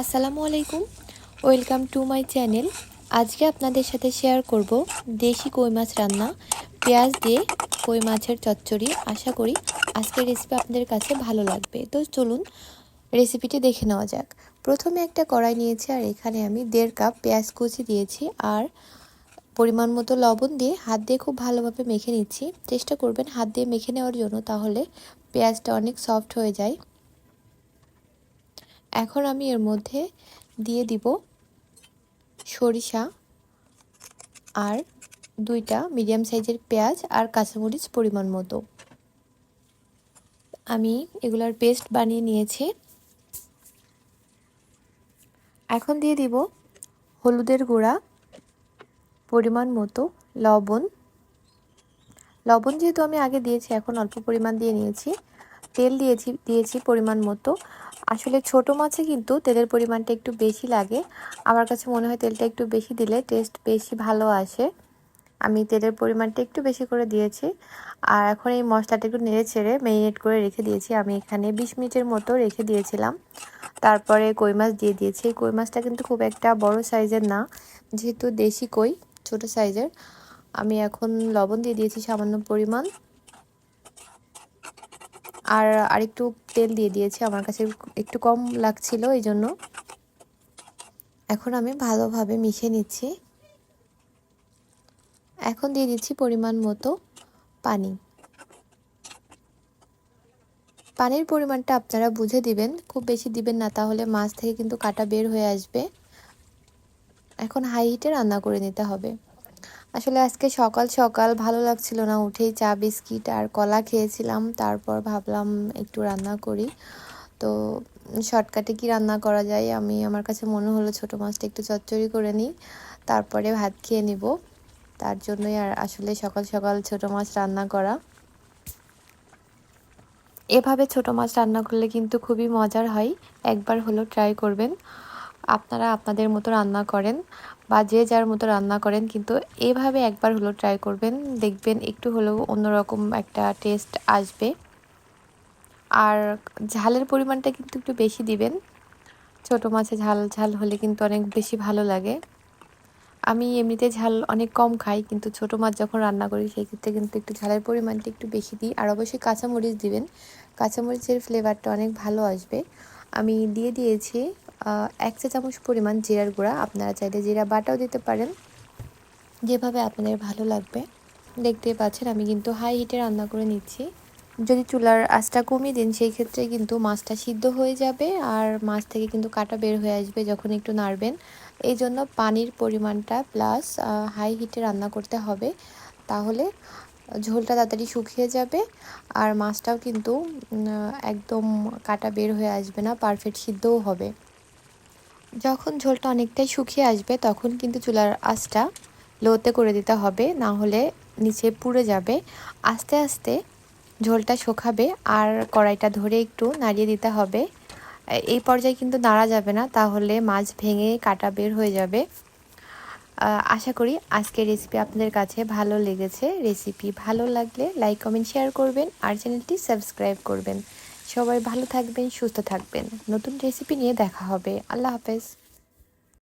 আসসালামু আলাইকুম। Welcome to my channel. আজকে আপনাদের সাথে শেয়ার করব দেশি কই মাছ রান্না। পেঁয়াজ দিয়ে কই মাছের চচ্চড়ি। আশা করি আজকের রেসিপি আপনাদের কাছে ভালো লাগবে। তো চলুন রেসিপিটি দেখে নেওয়া যাক। প্রথমে একটা কড়াই নিয়েছি আর এখানে আমি দেড় কাপ পেঁয়াজ কুচি দিয়েছি আর পরিমাণ মতো লবণ দিয়ে হাত দিয়ে খুব ভালোভাবে মেখে নিচ্ছি। চেষ্টা করবেন হাত দিয়ে মেখে নেওয়ার জন্য, তাহলে পেঁয়াজটা অনেক সফট হয়ে যায়। এখন আমি এর মধ্যে দিয়ে দিব সরিষা আর দুইটা মিডিয়াম সাইজের পেঁয়াজ আর কাঁচামরিচ পরিমাণ মতো। আমি এগুলার পেস্ট বানিয়ে নিয়েছি। এখন দিয়ে দিব হলুদের গুঁড়া পরিমাণ মতো লবণ। লবণ যেহেতু আমি আগে দিয়েছি, এখন অল্প পরিমাণ দিয়ে নিয়েছি। তেল দিয়েছি দিয়েছি পরিমাণ মতো আসলে ছোট মাছে কিন্তু তেলের পরিমাণটা একটু বেশি লাগে। আমার কাছে মনে হয় তেলটা একটু বেশি দিলে টেস্ট বেশি ভালো আসে। আমি তেলের পরিমাণটা একটু বেশি করে দিয়েছি। আর এখন এই মশলাটা একটু নেড়ে ছেড়ে মেরিনেট করে রেখে দিয়েছি। আমি এখানে বিশ মিনিটের মতো রেখে দিয়েছিলাম। তারপরে কই মাছ দিয়ে দিয়েছি। এই কই মাছটা কিন্তু খুব একটা বড় সাইজের না, যেহেতু দেশি কই, ছোট সাইজের আমি এখন লবণ দিয়ে দিয়েছি সামান্য পরিমাণ। আর আরেকটু তেল দিয়ে দিয়েছি, আমার কাছে একটু কম লাগছিল এই জন্য এখন আমি ভালোভাবে মিশিয়ে নিচ্ছি। এখন দিয়ে দিচ্ছি পরিমাণ মতো পানি। পানির পরিমাণটা আপনারা বুঝে দিবেন, খুব বেশি দিবেন না, তাহলে মাছ থেকে কিন্তু কাটা বের হয়ে আসবে। এখন হাই হিটে রান্না করে নিতে হবে। আসলে আজকে সকাল সকাল ভালো লাগছিল না। উঠেই চা, বিস্কিট আর কলা খেয়েছিলাম। তারপর ভাবলাম একটু রান্না করি। তো শর্টকাটে কি রান্না করা যায়? আমি, আমার কাছে মনে হলো ছোটো মাছটা একটু চচ্চড়ি করে নিই। তারপরে ভাত খেয়ে নিব। তার জন্যই আর আসলে সকাল সকাল ছোট মাছ রান্না করা। এভাবে ছোট মাছ রান্না করলে কিন্তু খুবই মজার হয়। একবার হলো ট্রাই করবেন। আপনারা আপনাদের মতো রান্না করেন বা যে যার মতো রান্না করেন, কিন্তু এভাবে একবার হলো ট্রাই করবেন। দেখবেন একটু হলেও অন্যরকম একটা টেস্ট আসবে। আর ঝালের পরিমাণটা কিন্তু একটু বেশি দিবেন। ছোট মাছে ঝাল ঝাল হলে কিন্তু অনেক বেশি ভালো লাগে। আমি এমনিতে ঝাল অনেক কম খাই, কিন্তু ছোট মাছ যখন রান্না করি সেই ক্ষেত্রে কিন্তু একটু ঝালের পরিমাণটা একটু বেশি দিই। আর অবশ্যই কাঁচামরিচ দিবেন। কাঁচামরিচের ফ্লেভারটা অনেক ভালো আসবে। আমি দিয়ে দিয়েছি এক চা চামচ পরিমাণ জিরার গুঁড়া। আপনারা চাইলে জিরা বাটাও দিতে পারেন। যেভাবে আপনাদের ভালো লাগবে। দেখতে পাচ্ছেন, আমি কিন্তু হাই হিটে রান্না করে নিচ্ছি। যদি চুলার আঁচটা কমিয়ে দিন, সেই ক্ষেত্রে কিন্তু মাছটা সিদ্ধ হয়ে যাবে আর মাছ থেকে কিন্তু কাটা বের হয়ে আসবে যখন একটু নাড়বেন। এই জন্য পানির পরিমাণটা প্লাস হাই হিটে রান্না করতে হবে। তাহলে ঝোলটা তাড়াতাড়ি শুকিয়ে যাবে আর মাছটাও কিন্তু একদম কাটা বের হয়ে আসবে না পারফেক্ট সিদ্ধও হবে। যখন ঝোলটা অনেকটাই শুকিয়ে আসবে, তখন কিন্তু চুলার আঁচটা লোতে করে দিতে হবে, না হলে নিচে পুড়ে যাবে। আস্তে আস্তে ঝোলটা শুকাবে আর কড়াইটা ধরে একটু নাড়িয়ে দিতে হবে। এই পর্যায়ে কিন্তু নাড়া যাবে না, তাহলে মাছ ভেঙে কাটা বের হয়ে যাবে। আশা করি আজকের রেসিপি আপনাদের কাছে ভালো লেগেছে। রেসিপি ভালো লাগলে লাইক কমেন্ট শেয়ার করবেন আর চ্যানেলটি সাবস্ক্রাইব করবেন। সবাই ভালো থাকবেন সুস্থ থাকবেন। নতুন রেসিপি নিয়ে দেখা হবে। আল্লাহ হাফেজ।